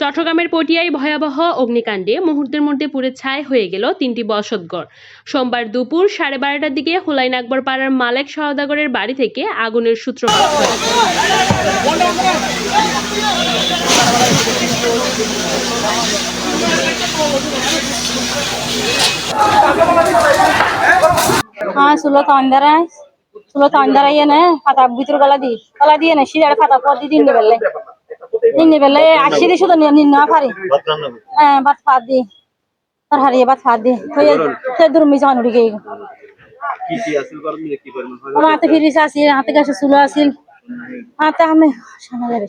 চট্টগ্রামের পটিয়ায় ভয়াবহ অগ্নিকাণ্ডে মুহূর্তের মধ্যে পুরে ছায় হয়ে গেল তিনটি বসতঘর। সোমবার দুপুর সাড়ে বারোটার দিকে হোলাইন আকবর পাড়ার মালেক সহদাগরের বাড়ি থেকে আগুনের সূত্র হ্যাঁ, ভিতর গলা দি, গলা দিয়ে না সিঁড়ে ফাতা পর দিয়ে দিন বেললে দিন বেলে আসি দিছো তো নিন না পারি হ্যাঁ বাত ফাত দি। আর হারিয়ে বাত ফাত দি। তো তো দূর মি জান গই কি কি আসিল করেন কি পরিমাণ আমার হাতে ফিরিস আসিল হাতে কাছে সুলো আসিল হাতে আমি সামনে যাবে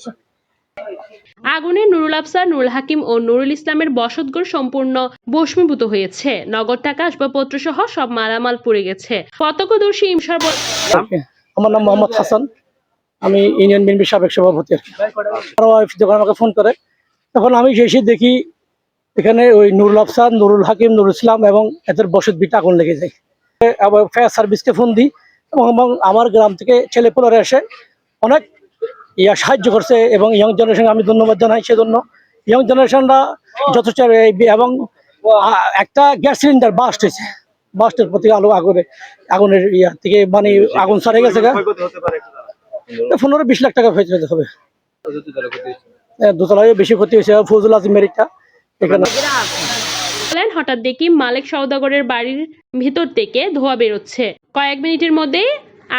আগুনে নুরুল আফসার নুরুল হাকিম ও নুরুল ইসলামের বসতঘর সম্পূর্ণ ভস্মীভূত হয়েছে। নগদ টাকা আসবাবপত্র সহ সব মালামাল পুড়ে গেছে। প্রত্যক্ষদর্শী ইমসার আমার নাম মোহাম্মদ হাসান। আমি ইউনিয়ন বিএনপি সাবেক সভাপতি। আর কি। যখন আমাকে ফোন করে, তখন আমি এসে দেখি এখানে ওই নুরুল আফসান, নুরুল হাকিম, নুরুল ইসলাম এবং এদের বসত বিটা আগুন লেগে যায়। ফায়ার সার্ভিসকে ফোন দিই এবং আমার গ্রাম থেকে ছেলে পোলারে এসে অনেক ইয়া সাহায্য করছে এবং ইয়ং জেনারেশন আমি ধন্যবাদ জানাই সেজন্য। ইয়ং জেনারেশনরা যথেষ্ট এবং একটা গ্যাস সিলিন্ডার বাস্ট হয়েছে। বাস্টের প্রতি আলো আগুনে, আগুনের ইয়া থেকে মানে আগুন সরে গেছে পনেরো বিশ লাখ টাকা হবে। দোতলায় বেশি ক্ষতি হয়েছে এখানে হঠাৎ দেখি মালেক সওদাগরের বাড়ির ভিতর থেকে ধোয়া বেরোচ্ছে। কয়েক মিনিটের মধ্যে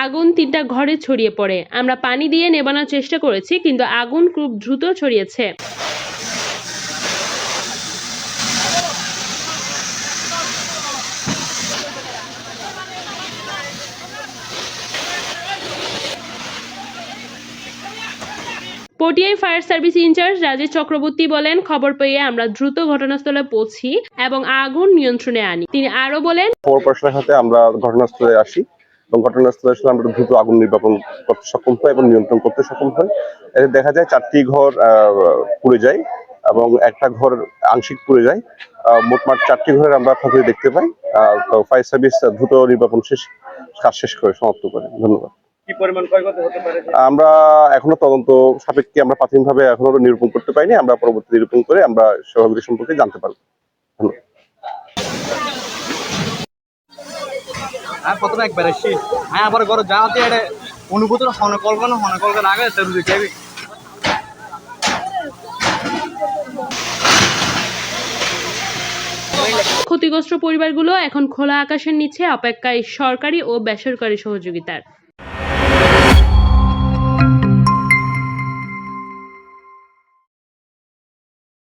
আগুন তিনটা ঘরে ছড়িয়ে পড়ে। আমরা পানি দিয়ে নেবানোর চেষ্টা করেছি, কিন্তু আগুন খুব দ্রুত ছড়িয়েছে। পটিয়ায় fire service in-charge Rajesh Chakraborty বলেন, খবর পেয়ে আমরা দ্রুত ঘটনাস্থলে পৌঁছি এবং আগুন নিয়ন্ত্রণে আনি। তিনি আরও বলেন সাথে আমরা ঘটনাস্থলে আসি এবং ঘটনাস্থলে আসলে আমরা দ্রুত আগুন নির্বাপন করতে সক্ষম হই এবং নিয়ন্ত্রণ করতে সক্ষম হই। এতে দেখা যায় চারটি ঘর পুড়ে যায় এবং একটা ঘর আংশিক পুড়ে যায়। মোটমাট চারটি ঘরের আমরা ক্ষতি দেখতে পাই। তো ফায়ার সার্ভিস দ্রুত নির্বাপন শেষ, কাজ শেষ করে সমাপ্ত করে। ধন্যবাদ। কি পরিমাণ ক্ষয়ক্ষতি হতে পারে? আমরা এখনও তদন্ত সাপেক্ষে আমরা প্রাথমিকভাবে এখনও নিরূপণ করতে পারিনি। আমরা পরবর্তী নিরূপণ করে আমরা সহযোগী সম্পর্কে জানতে পারব। ধন্যবাদ। প্রথমে একবার এসছি আমি আবার ঘরে যাওয়াতে এটা অনুভূত হনে কল্পনা হনে কল্পনা আগে তেরু দেখে ক্ষতিগ্রস্ত পরিবারগুলো এখন খোলা আকাশের নিচে অপেক্ষায় সরকারি ও বেসরকারি সহযোগিতার।